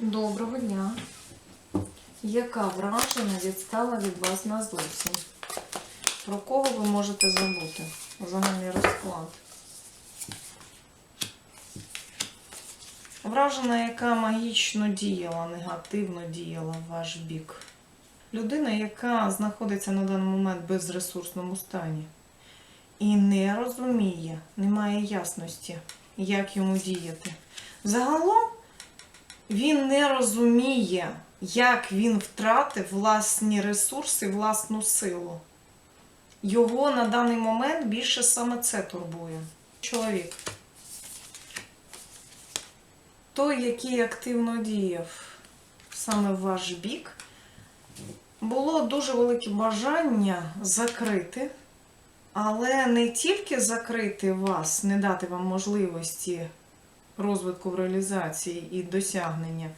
Доброго дня. Яка вражена відстала від вас назовсім? Про кого ви можете забути? Загальний розклад. Вражена, яка магічно діяла, негативно діяла в ваш бік. Людина, яка знаходиться на даний момент в безресурсному стані і не розуміє, не має ясності, як йому діяти. Загалом він не розуміє, як він втратив власні ресурси, власну силу. Його на даний момент більше саме це турбує. Чоловік. Той, який активно діяв саме в ваш бік, було дуже велике бажання закрити, але не тільки закрити вас, не дати вам можливості розвитку в реалізації і досягнення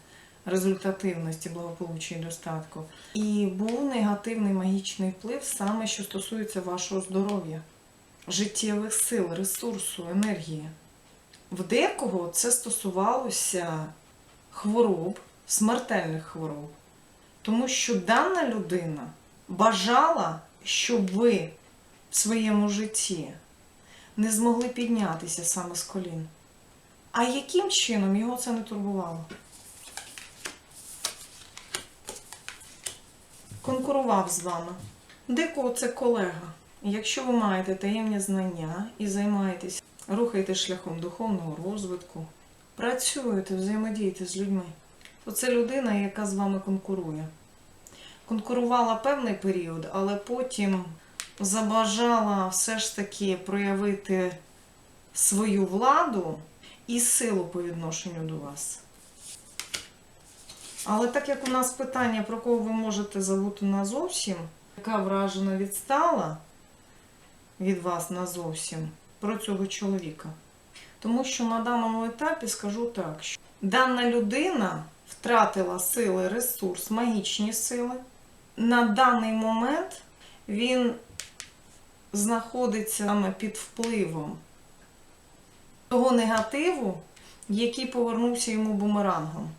результативності, благополуччя і достатку. І був негативний магічний вплив саме, що стосується вашого здоров'я, життєвих сил, ресурсу, енергії. В декого це стосувалося хвороб, смертельних хвороб. Тому що дана людина бажала, щоб ви в своєму житті не змогли піднятися саме з колін. А яким чином його це не турбувало? Конкурував з вами. Декого це колега. Якщо ви маєте таємні знання і займаєтесь, рухаєте шляхом духовного розвитку, працюєте, взаємодієте з людьми, то це людина, яка з вами конкурує. Конкурувала певний період, але потім забажала все ж таки проявити свою владу і силу по відношенню до вас. Але так як у нас питання, про кого ви можете забути назовсім, яка вражена відстала від вас назовсім про цього чоловіка. Тому що на даному етапі скажу так, що дана людина втратила сили, ресурс, магічні сили. На даний момент він знаходиться саме під впливом того негативу, який повернувся йому бумерангом.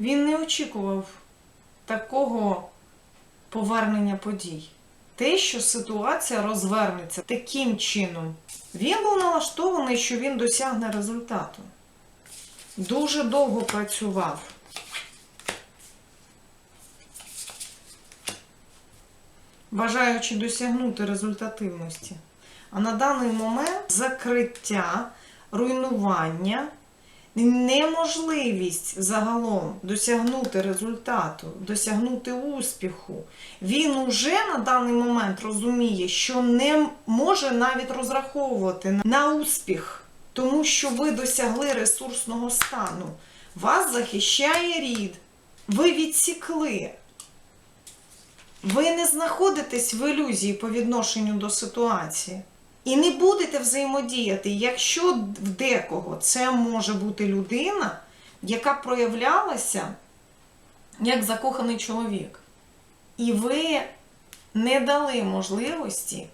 Він не очікував такого повернення подій. Те, що ситуація розвернеться таким чином, він був налаштований, що він досягне результату. Дуже довго працював. Бажаючи досягнути результативності. А на даний момент закриття, руйнування, неможливість загалом досягнути результату, досягнути успіху. Він уже на даний момент розуміє, що не може навіть розраховувати на успіх, тому що ви досягли ресурсного стану. Вас захищає рід. Ви відсікли. Ви не знаходитесь в ілюзії по відношенню до ситуації. І не будете взаємодіяти, якщо в декого це може бути людина, яка проявлялася як закоханий чоловік. І ви не дали можливості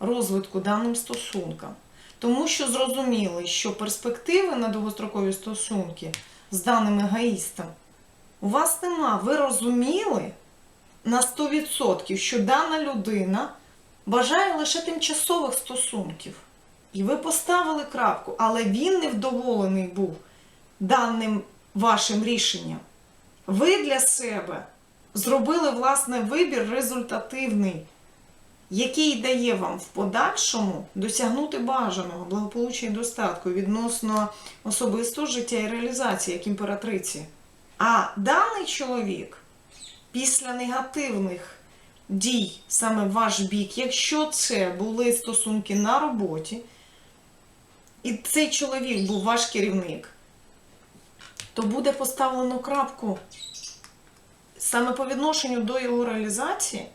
розвитку даним стосункам. Тому що зрозуміли, що перспективи на довгострокові стосунки з даним егоїстом у вас нема. Ви розуміли на 100%, що дана людина бажає лише тимчасових стосунків. І ви поставили крапку, але він невдоволений був даним вашим рішенням. Ви для себе зробили власне вибір результативний, який дає вам в подальшому досягнути бажаного благополуччя і достатку відносно особистого життя і реалізації як імператриці. А даний чоловік після негативних дій саме ваш бік, якщо це були стосунки на роботі, і цей чоловік був ваш керівник, то буде поставлено крапку саме по відношенню до його реалізації,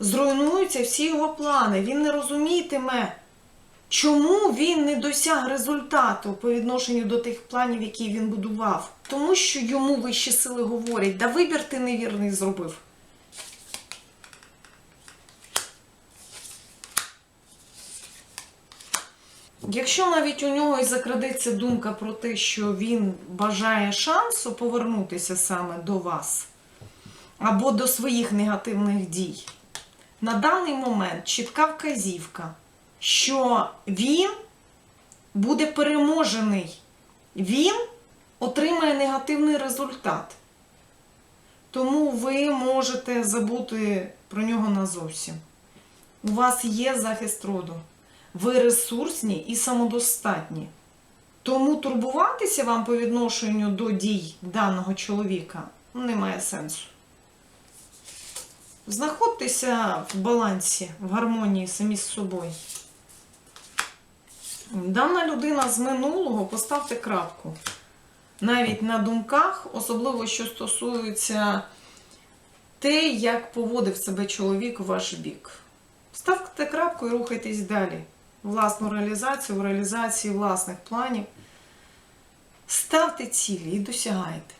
зруйнуються всі його плани. Він не розумітиме, чому він не досяг результату по відношенню до тих планів, які він будував. Тому що йому вищі сили говорять, да вибір ти невірний зробив. Якщо навіть у нього і закрадеться думка про те, що він бажає шансу повернутися саме до вас або до своїх негативних дій, на даний момент чітка вказівка, що він буде переможений, він отримає негативний результат. Тому ви можете забути про нього назовсім. У вас є захист роду. Ви ресурсні і самодостатні. Тому турбуватися вам по відношенню до дій даного чоловіка немає сенсу. Знаходьтеся в балансі, в гармонії самі з собою. Дана людина з минулого поставте крапку. Навіть на думках, особливо що стосується те, як поводив себе чоловік у ваш бік. Ставте крапку і рухайтесь далі. Власну реалізацію, в реалізації власних планів. Ставте цілі і досягайте.